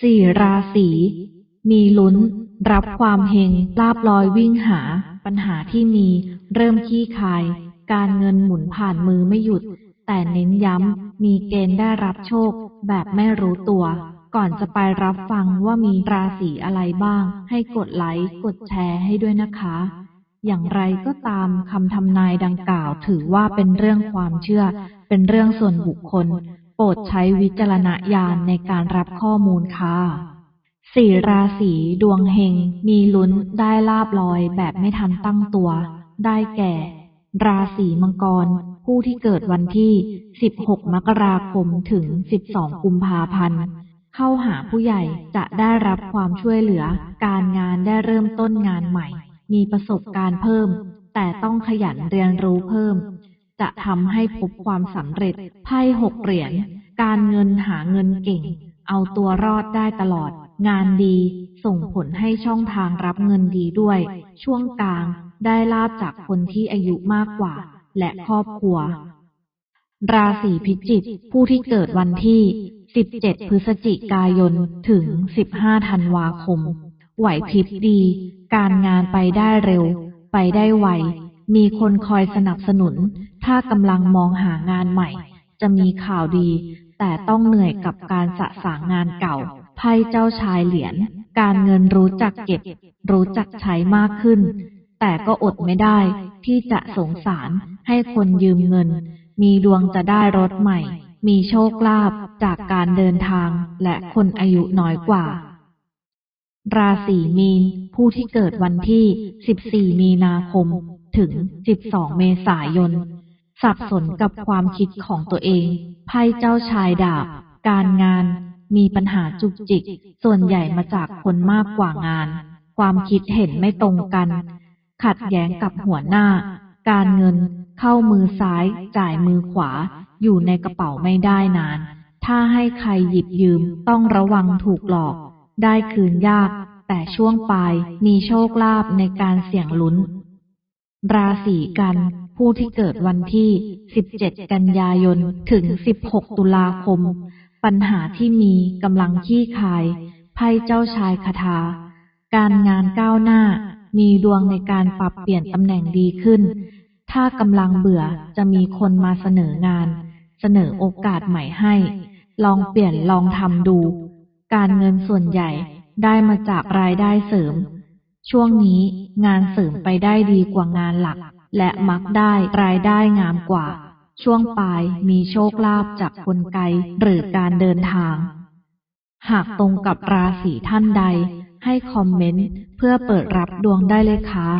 สี่ราศีมีลุ้น รับความเฮงลาบลอยวิ่งหา ปัญหาที่มี เริ่มขี้คาย การเงินหมุนผ่านมือไม่หยุด แต่เน้นย้ำ มีเกณฑ์ได้รับโชค แบบไม่รู้ตัว ก่อนจะไปรับฟังว่ามีราศีอะไรบ้าง ให้กดไลค์กดแชร์ให้ด้วยนะคะ อย่างไรก็ตามคำทำนายดังกล่าว ถือว่าเป็นเรื่องความเชื่อ เป็นเรื่องส่วนบุคคล โปรดใช้วิจารณญาณในการรับข้อมูลค่ะสี่ราศีดวงเฮงมีลุ้นได้ลาบลอยแบบไม่ทันตั้งตัว ได้แก่ ราศีมังกร ผู้ที่เกิดวันที่ 16 มกราคมถึง 12 กุมภาพันธ์เข้าหาผู้ใหญ่จะได้รับความช่วยเหลือ การงานได้เริ่มต้นงานใหม่ มีประสบการณ์เพิ่ม แต่ต้องขยันเรียนรู้เพิ่ม จะทำให้พบความสำเร็จไพ่หกเหรียญ การเงินหาเงินเก่ง เอาตัวรอดได้ตลอด งานดี ส่งผลให้ช่องทางรับเงินดีด้วย ช่วงกลางได้ลาบจากคนที่อายุมากกว่า และครอบครัว ราศีพิจิกผู้ที่เกิดวันที่ 17 พฤศจิกายน ถึง 15 ธันวาคม ไหวพริบดี การงานไปได้เร็ว ไปได้ไว มีคนคอยสนับสนุน ถ้ากำลังมองหางานใหม่จะมีข่าวดี แต่ต้องเหนื่อยกับการสะสางงานเก่า ไพ่เจ้าชายเหรียญ การเงินรู้จักเก็บ รู้จักใช้มากขึ้น แต่ก็อดไม่ได้ที่จะสงสารให้คนยืมเงิน มีดวงจะได้รถใหม่ มีโชคลาภจากการเดินทางและคนอายุน้อยกว่า ราศีมีน ผู้ที่เกิดวันที่ 14 มีนาคม ถึง 12 เมษายน สับสนกับความคิดของตัวเอง ไพ่เจ้าชายดาบ การงาน มีปัญหาจุกจิก ส่วนใหญ่มาจากคนมากกว่างาน ความคิดเห็นไม่ตรงกัน ขัดแย้งกับหัวหน้า การเงิน เข้ามือซ้าย จ่ายมือขวา อยู่ในกระเป๋าไม่ได้นาน ถ้าให้ใครหยิบยืมต้องระวังถูกหลอก ได้คืนยาก แต่ช่วงปลายมีโชคลาภในการเสี่ยงลุ้น ราศีกัน ผู้ที่เกิดวันที่ 17 กันยายน ถึง 16 ตุลาคม ปัญหาที่มีกำลังขี้คาย ไพ่เจ้าชายคาถา การงานก้าวหน้า มีดวงในการปรับเปลี่ยนตำแหน่งดีขึ้น ถ้ากำลังเบื่อจะมีคนมาเสนองาน เสนอโอกาสใหม่ให้ ลองเปลี่ยนลองทำดู การเงินส่วนใหญ่ได้มาจากรายได้เสริม ช่วงนี้งานเสริมไปได้ดีกว่างานหลัก และมักได้รายได้งามกว่า ช่วงปลายมีโชคลาภจากคนไกลหรือการเดินทาง หากตรงกับราศีท่านใด ให้คอมเมนต์เพื่อเปิดรับดวงได้เลยค่ะ